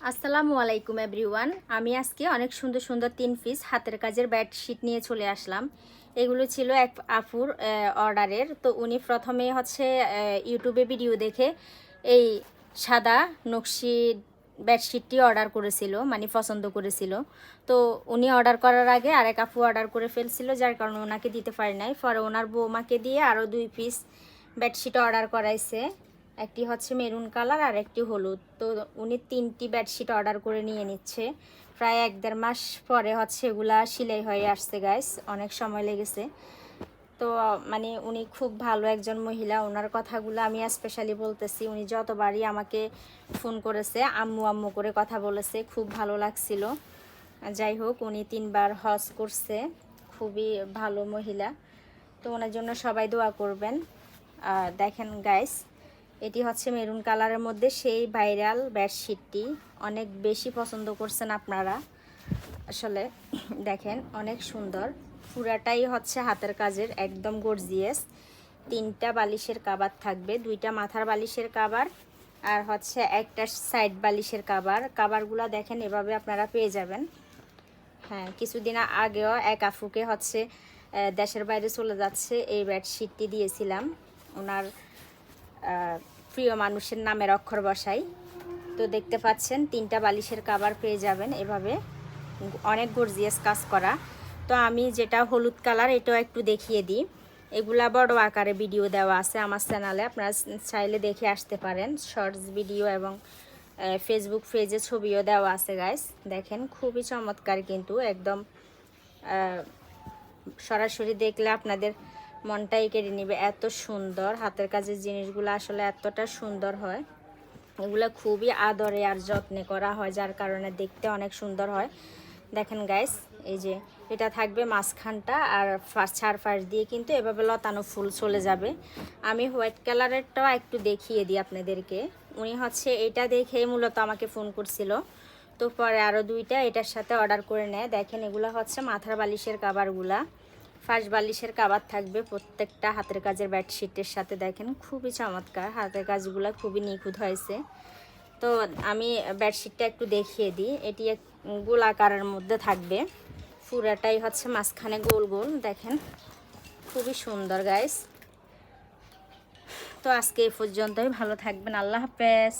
আসসালামু আলাইকুম এভরিওয়ান আমি আজকে অনেক সুন্দর সুন্দর তিন পিস হাতের কাজের বেডশিট নিয়ে চলে আসলাম। এগুলো ছিল এক আফুর অর্ডারের তো উনি প্রথমে হচ্ছে ইউটিউবে ভিডিও দেখে এই সাদা নকশি বেডশিটটি অর্ডার করেছিল মানে পছন্দ করেছিল। তো উনি অর্ডার করার আগে আরেক আপু অর্ডার করে ফেলছিল, যার কারণে ওনাকে দিতে পারি নাই। পরে ওনার বৌমাকে দিয়ে আরও দুই পিস বেডশিট অর্ডার করাইছে। একটি হচ্ছে মেরুন কালার আর একটি হলুদ। তো উনি তিনটি বেডশিট অর্ডার করে নিয়ে নিচ্ছে। প্রায় এক দেড় মাস পরে হচ্ছে এগুলা সেলাই হয়ে আসছে গাইস অনেক সময় লেগেছে। তো মানে উনি খুব ভালো একজন মহিলা। ওনার কথাগুলো আমি স্পেশালি বলতেছি। উনি যতবারই আমাকে ফোন করেছে, আম্মু আম্মু করে কথা বলেছে, খুব ভালো লাগছিল। যাই হোক, উনি তিনবার হজ করছে। খুবই ভালো মহিলা। তো ওনার জন্য সবাই দোয়া করবেন। দেখেন গাইস এটি হচ্ছে মেরুন কালারের মধ্যে সেই ভাইরাল বেডশিটটি। অনেক বেশি পছন্দ করছেন আপনারা। আসলে দেখেন, অনেক সুন্দর। পুরাটাই হচ্ছে হাতের কাজের, একদম গর্জিয়াস। তিনটা বালিশের কাবার থাকবে, দুইটা মাথার বালিশের কাবার আর হচ্ছে একটা সাইড বালিশের কাবার। কাবারগুলো দেখেন, এভাবে আপনারা পেয়ে যাবেন। হ্যাঁ কিছুদিন আগেও এক আফুকে হচ্ছে দেশের বাইরে চলে যাচ্ছে, এই বেডশিটটি দিয়েছিলাম। ওনার প্রিয় মানুষের নামের অক্ষর বসাই। তো দেখতে পাচ্ছেন, তিনটা বালিশের কাবার পেয়ে যাবেন এভাবে। অনেক গর্জিয়াস কাজ করা। তো আমি যেটা হলুদ কালার, এটাও একটু দেখিয়ে দিই। এগুলা বড় আকারে ভিডিও দেওয়া আছে আমার চ্যানেলে আপনারা চাইলে দেখে আসতে পারেন। শর্টস ভিডিও এবং ফেসবুক পেজে ছবিও দেওয়া আছে গাইস দেখেন, খুবই চমৎকার কিন্তু। একদম সরাসরি দেখলে আপনাদের মনটাই কেড়ে নেবে। এত সুন্দর। হাতের কাজের জিনিসগুলো আসলে এতটা সুন্দর হয়। এগুলো খুবই আদরে আর যত্নে করা হয়, যার কারণে দেখতে অনেক সুন্দর হয়। দেখেন গাইস এই যে এটা থাকবে মাঝখানটা আর ফার্স্ট দিয়ে কিন্তু এভাবে লতানো ফুল চলে যাবে। আমি হোয়াইট কালারেরটাও একটু দেখিয়ে দিই আপনাদেরকে। উনি হচ্ছে এটা দেখে মূলত আমাকে ফোন করছিল। তো পরে আরও দুইটা এটার সাথে অর্ডার করে নেয়। দেখেন এগুলো হচ্ছে মাথার বালিশের কাবারগুলা ফার্স্ট বালিশের কাবার থাকবে প্রত্যেকটা হাতের কাজের বেডশিটের সাথে। দেখেন, খুবই চমৎকার। হাতের কাজগুলো খুবই নিখুঁত হয়েছে। তো আমি বেডশিটটা একটু দেখিয়ে দিই। এটি এক গোলাকারের মধ্যে থাকবে। পুরাটাই হচ্ছে মাঝখানে গোল গোল। দেখেন, খুবই সুন্দর গাইস তো আজকে এই পর্যন্তই। ভালো থাকবেন। আল্লাহ হাফেজ।